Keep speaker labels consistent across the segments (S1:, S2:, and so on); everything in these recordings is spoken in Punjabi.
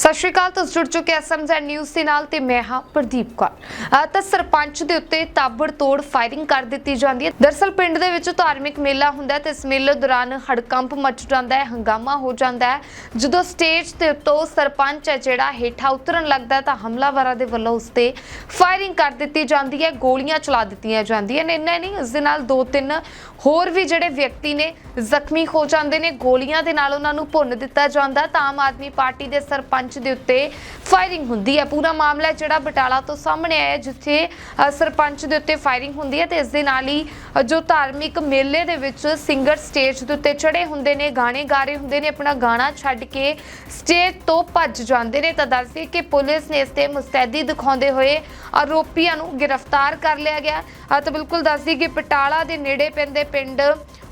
S1: ਸਤਿ ਸ਼੍ਰੀ ਅਕਾਲ, ਤੁਸੀਂ ਜੁੜ ਚੁੱਕੇ ਐਸਐਮਜ਼ੈਡ ਨਿਊਜ਼ ਦੇ ਨਾਲ ਤੇ ਮੈਂ ਹਾਂ ਪ੍ਰਦੀਪ ਕੌਰ। ਤਾਂ ਸਰਪੰਚ ਦੇ ਉੱਤੇ ਤਾਬੜਤੋੜ ਫਾਇਰਿੰਗ ਕਰ ਦਿੱਤੀ ਜਾਂਦੀ ਹੈ। ਦਰਸਲ ਪਿੰਡ ਦੇ ਵਿੱਚ ਧਾਰਮਿਕ ਮੇਲਾ ਹੁੰਦਾ ਹੈ ਤੇ ਇਸ ਮੇਲੇ ਦੌਰਾਨ ਹੜਕੰਪ ਮਚ ਜਾਂਦਾ ਹੈ, ਹੰਗਾਮਾ ਹੋ ਜਾਂਦਾ ਹੈ। ਜਦੋਂ ਸਟੇਜ ਦੇ ਉੱਤੋਂ ਸਰਪੰਚ ਹੈ ਜਿਹੜਾ ਹੇਠਾਂ ਉਤਰਨ ਲੱਗਦਾ ਤਾਂ ਹਮਲਾਵਰਾਂ ਦੇ ਵੱਲੋਂ ਉਸ ਤੇ ਫਾਇਰਿੰਗ ਕਰ ਦਿੱਤੀ ਜਾਂਦੀ ਹੈ, ਗੋਲੀਆਂ ਚਲਾ ਦਿੱਤੀਆਂ ਜਾਂਦੀਆਂ ਨੇ। ਇੰਨਾ ਨਹੀਂ, ਇਸ ਦੇ ਨਾਲ ਦੋ ਤਿੰਨ ਹੋਰ ਵੀ ਜਿਹੜੇ ਵਿਅਕਤੀ ਨੇ ਜ਼ਖਮੀ ਹੋ ਜਾਂਦੇ ਨੇ। ਗੋਲੀਆਂ ਦੇ ਨਾਲ ਉਹਨਾਂ ਨੂੰ ਭੁੰਨ ਦਿੱਤਾ ਜਾਂਦਾ ਤਾਂ ਆਮ ਆਦਮੀ ਪਾਰਟੀ ਦੇ ਸਰਪੰਚ ਦੇ ਉੱਤੇ ਫਾਇਰਿੰਗ ਹੁੰਦੀ ਹੈ। ਪੂਰਾ ਮਾਮਲਾ ਜਿਹੜਾ ਬਟਾਲਾ ਤੋਂ ਸਾਹਮਣੇ ਆਇਆ ਜਿੱਥੇ ਸਰਪੰਚ ਦੇ ਉੱਤੇ ਫਾਇਰਿੰਗ ਹੁੰਦੀ ਹੈ ਤੇ ਇਸ ਦੇ ਨਾਲ ਹੀ ਜੋ ਧਾਰਮਿਕ ਮੇਲੇ ਦੇ ਵਿੱਚ ਸਿੰਗਰ ਸਟੇਜ ਦੇ ਉੱਤੇ ਚੜੇ ਹੁੰਦੇ ਨੇ, ਗਾਣੇ ਗਾ ਰਹੇ ਹੁੰਦੇ ਨੇ, ਆਪਣਾ ਗਾਣਾ ਛੱਡ ਕੇ ਸਟੇਜ ਤੋਂ ਭੱਜ ਜਾਂਦੇ ਨੇ। ਤਾਂ ਦੱਸਦੇ ਕਿ ਪੁਲਿਸ ਨੇ ਇਸ ਤੇ ਮੁਸਤੈਦੀ ਦਿਖਾਉਂਦੇ ਹੋਏ ਆਰੋਪੀਆਂ ਨੂੰ ਗ੍ਰਿਫਤਾਰ ਕਰ ਲਿਆ ਗਿਆ। ਤਾਂ ਬਿਲਕੁਲ ਦੱਸਦੀ ਕਿ ਪਟਾਲਾ ਦੇ ਨੇੜੇ ਪੈਂਦੇ ਪਿੰਡ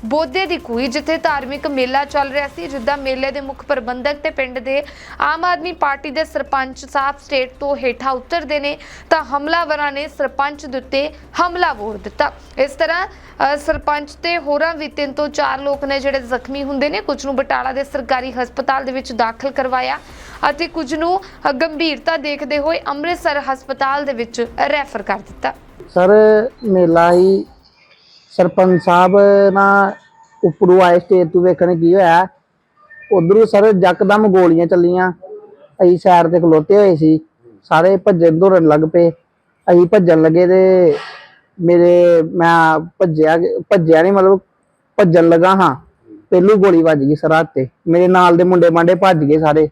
S1: ਬੋਧੇ ਦੀ ਕੂਈ ਜਿੱਥੇ ਧਾਰਮਿਕ ਮੇਲਾ ਚੱਲ ਰਿਹਾ ਸੀ, ਜਿੱਦਾਂ ਮੇਲੇ ਦੇ ਮੁੱਖ ਪ੍ਰਬੰਧਕ ਤੇ ਪਿੰਡ ਦੇ ਆਮ ਆਦਮੀ ਪਾਰਟੀ ਦੇ ਸਰਪੰਚ ਸਾਹਿਬ ਸਟੇਟ ਤੋਂ ਹੇਠਾਂ ਉਤਰਦੇ ਨੇ ਤਾਂ ਹਮਲਾਵਰਾਂ ਨੇ ਸਰਪੰਚ ਦੇ ਉੱਤੇ ਹਮਲਾ ਬੋਲ ਦਿੱਤਾ। ਇਸ ਤਰ੍ਹਾਂ ਸਰਪੰਚ ਤੇ ਹੋਰਾਂ ਵੀ ਤਿੰਨ ਤੋਂ ਚਾਰ ਲੋਕ ਨੇ ਜਿਹੜੇ ਜ਼ਖਮੀ ਹੁੰਦੇ ਨੇ, ਕੁਝ ਨੂੰ ਬਟਾਲਾ ਦੇ ਸਰਕਾਰੀ ਹਸਪਤਾਲ ਦੇ ਵਿੱਚ ਦਾਖਲ ਕਰਵਾਇਆ ਅਤੇ ਕੁਝ ਨੂੰ ਗੰਭੀਰਤਾ ਦੇਖਦੇ ਹੋਏ ਅੰਮ੍ਰਿਤਸਰ ਹਸਪਤਾਲ ਦੇ ਵਿੱਚ ਰੈਫਰ ਕਰ ਦਿੱਤਾ।
S2: ਸਰ, ਮੇਲਾ ਹੀ ਸਰਪੰਚ ਸਾਹਿਬ ਨਾ ਉੱਪਰੋਂ ਆਏ ਸਟੇਜ ਤੋਂ ਵੇਖਣ ਕੀ ਹੋਇਆ। ਉਧਰੋਂ ਸਰ ਯਕਦਮ ਗੋਲੀਆਂ ਚੱਲੀਆਂ। ਅਸੀਂ ਸਾਈਡ ਤੇ ਖਲੋਤੇ ਹੋਏ ਸੀ ਸਾਰੇ ਭੱਜਣ ਦੌੜਨ ਲੱਗ ਪਏ। ਅਸੀਂ ਭੱਜਣ ਲੱਗੇ ਤੇ ਮੇਰੇ ਮੈਂ ਭੱਜਿਆ ਭੱਜਿਆ ਨਹੀਂ ਮਤਲਬ ਭੱਜਣ ਲੱਗਾ ਹਾਂ। ਪਹਿਲੂ ਗੋਲੀ ਵੱਜ ਗਈ ਸਰ ਹੱਥ ਤੇ। ਮੇਰੇ ਨਾਲ ਦੇ ਮੁੰਡੇ ਮਾਂਡੇ ਭੱਜ ਗਏ ਸਾਰੇ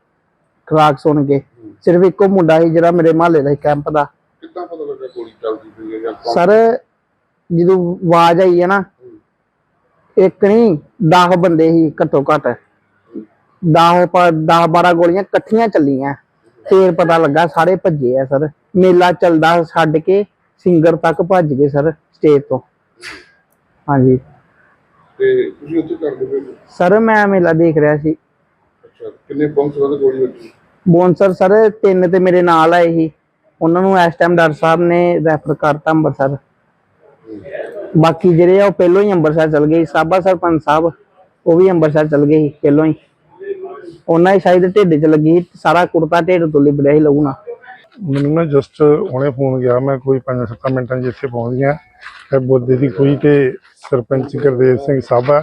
S2: ਖਰਾਕ ਸੁਣ ਕੇ। ਸਿਰਫ ਇੱਕੋ ਮੁੰਡਾ ਸੀ ਜਿਹੜਾ ਮੇਰੇ ਮਹੱਲੇ ਦਾ ਕੈਂਪ ਦਾ।
S3: ਕਿੱਦਾਂ ਪਤਾ ਲੱਗਾ ਗੋਲੀ ਚੱਲਦੀ ਪਈ ਹੈ ਜਾਂ ਕੌਣ-
S2: ਸਰ ਜਦੋਂ ਆਵਾਜ਼ ਆਈ ਹੈ ਨਾ ਇੱਕ ਨਹੀਂ 10 ਬੰਦੇ ਸੀ ਘੱਟੋ ਘੱਟ। 10 10 12 ਗੋਲੀਆਂ ਇਕੱਠੀਆਂ ਚੱਲੀਆਂ। ਫੇਰ ਪਤਾ ਲੱਗਾ ਸਾਰੇ ਭੱਜੇ ਆ ਸਰ। ਮੇਲਾ ਚੱਲਦਾ ਛੱਡ ਕੇ ਸਿੰਗਰ ਤੱਕ ਭੱਜ ਗਏ ਸਰ ਸਟੇਜ ਤੋਂ। ਹਾਂਜੀ।
S3: ਤੇ ਤੁਸੀਂ ਉੱਥੇ ਕਰਦੇ ਪਏ ਹੋ?
S2: ਸਰ ਮੈਂ ਮੇਲਾ ਦੇਖ ਰਿਹਾ ਸੀ।
S3: ਅੱਛਾ ਕਿੰਨੇ ਬੰਸ ਵਾਲੇ ਗੋਲੀ ਵੱਜੀ?
S2: ਬੌਂਸਰ ਸਰ ਤਿੰਨ ਤੇ ਮੇਰੇ ਨਾਲ ਆਏ ਸੀ। ਉਹਨਾਂ ਨੂੰ ਇਸ ਟਾਈਮ ਡਾਕਟਰ ਸਾਹਿਬ ਨੇ ਰੈਫਰ ਕਰਤਾ ਅੰਮ੍ਰਿਤਸਰ ਬਾਕੀ ਜਿਹੜੇ ਆ ਉਹ ਪਹਿਲੋਂ ਹੀ ਅੰਮ੍ਰਿਤਸਰ ਚਲ ਗਏ ਸੀ। ਸਾਬਾ ਸਰਪੰਚ ਸਾਹਿਬ ਉਹ ਵੀ ਅੰਮ੍ਰਿਤਸਰ ਚਲ ਗਏ ਸੀ ਪਹਿਲੋਂ ਹੀ। ਉਹਨਾਂ ਦੀ ਸ਼ਾਇਦ ਢਿੱਡ 'ਚ ਲੱਗੀ, ਸਾਰਾ ਕੁੜਤਾ ਢਿੱਡ ਤੋਂ ਲਿਬੜਿਆ ਸੀ ਲਹੂ
S4: ਮੈਨੂੰ ਨਾ ਜਸਟ ਹੁਣੇ ਫੋਨ ਗਿਆ, ਮੈਂ ਕੋਈ 5-7 ਮਿੰਟਾਂ 'ਚ ਇੱਥੇ ਪਹੁੰਚ ਗਿਆ। ਤੇ ਬੋਦੇ ਦੀ ਕੋਈ ਤੇ ਸਰਪੰਚ ਗੁਰਦੇਵ ਸਿੰਘ ਸਾਬਾ,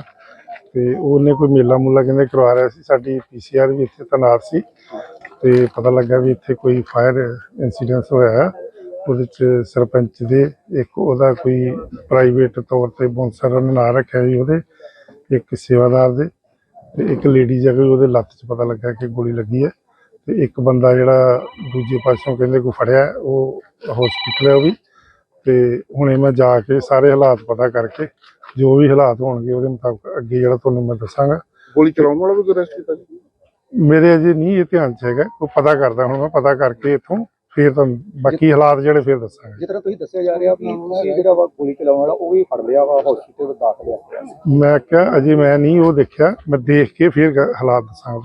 S4: ਤੇ ਉਹਨੇ ਕੋਈ ਮੇਲਾ ਮੂਲਾ ਕਹਿੰਦੇ ਕਰਵਾ ਰਿਹਾ ਸੀ, ਸਾਡੀ ਪੀਸੀਆਰ ਵੀ ਇੱਥੇ ਤੈਨਾਤ ਸੀ। ਤੇ ਪਤਾ ਲੱਗਾ ਵੀ ਇੱਥੇ ਕੋਈ ਫਾਇਰ ਇਨਸੀਡੈਂਟ ਹੋਇਆ। ਉਹਦੇ ਚ ਸਰਪੰਚ ਦੇ ਇੱਕ ਉਹਦਾ ਕੋਈ ਪ੍ਰਾਈਵੇਟ ਤੌਰ ਤੇ ਬੌਂਸਰ ਨੇ ਨਾਂ ਰੱਖਿਆ ਜੀ ਉਹਦੇ, ਇੱਕ ਸੇਵਾਦਾਰ ਦੇ। ਤੇ ਇੱਕ ਲੇਡੀ ਜਗ੍ਹਾ ਉਹਦੇ ਲੱਤ 'ਚ ਪਤਾ ਲੱਗਾ ਕਿ ਗੋਲੀ ਲੱਗੀ ਹੈ ਤੇ ਇੱਕ ਬੰਦਾ ਜਿਹੜਾ ਦੂਜੇ ਪਾਸੋਂ ਕਹਿੰਦੇ ਕੋ ਫੜਿਆ ਉਹ ਹਸਪੀਟਲ ਹੈ ਉਹ ਵੀ। ਤੇ ਹੁਣੇ ਮੈਂ ਜਾ ਕੇ ਸਾਰੇ ਹਾਲਾਤ ਪਤਾ ਕਰਕੇ ਜੋ ਵੀ ਹਾਲਾਤ ਹੋਣਗੇ ਉਹਦੇ ਮੁਤਾਬਕ ਅੱਗੇ ਜਿਹੜਾ ਤੁਹਾਨੂੰ ਮੈਂ ਦੱਸਾਂਗਾ।
S3: ਗੋਲੀ ਚਲਾਉਣ ਵਾਲਾ ਵੀ ਅਰੈਸਟ ਕੀਤਾ ਜੀ?
S4: ਮੇਰੇ ਅਜੇ ਨਹੀਂ ਇਹ ਧਿਆਨ 'ਚ ਹੈਗਾ ਉਹ ਪਤਾ ਕਰਦਾ ਹੁਣ ਮੈਂ ਪਤਾ ਕਰਕੇ ਇੱਥੋਂ ਫਿਰ ਤੁਹਾਨੂੰ ਬਾਕੀ ਹਾਲਾਤ ਜਿਹੜੇ ਫਿਰ ਦੱਸਾਂਗਾ।
S5: ਜਿਸ ਤਰ੍ਹਾਂ ਤੁਸੀਂ ਦੱਸਿਆ ਜਾ ਰਿਹਾ ਵੀ ਇਹ ਜਿਹੜਾ ਵਾ ਗੋਲੀ ਚਲਾਉਣ ਵਾਲਾ ਉਹ ਵੀ ਫੜ ਲਿਆ ਵਾ ਹਸਪੀਟਲ ਦਾਖਲ ਆ
S4: ਮੈਂ ਕਿਹਾ ਅਜੇ ਮੈਂ ਨਹੀਂ ਉਹ ਦੇਖਿਆ ਮੈਂ ਦੇਖ ਕੇ ਫਿਰ ਗ- ਹਾਲਾਤ ਦੱਸਾਂਗਾ।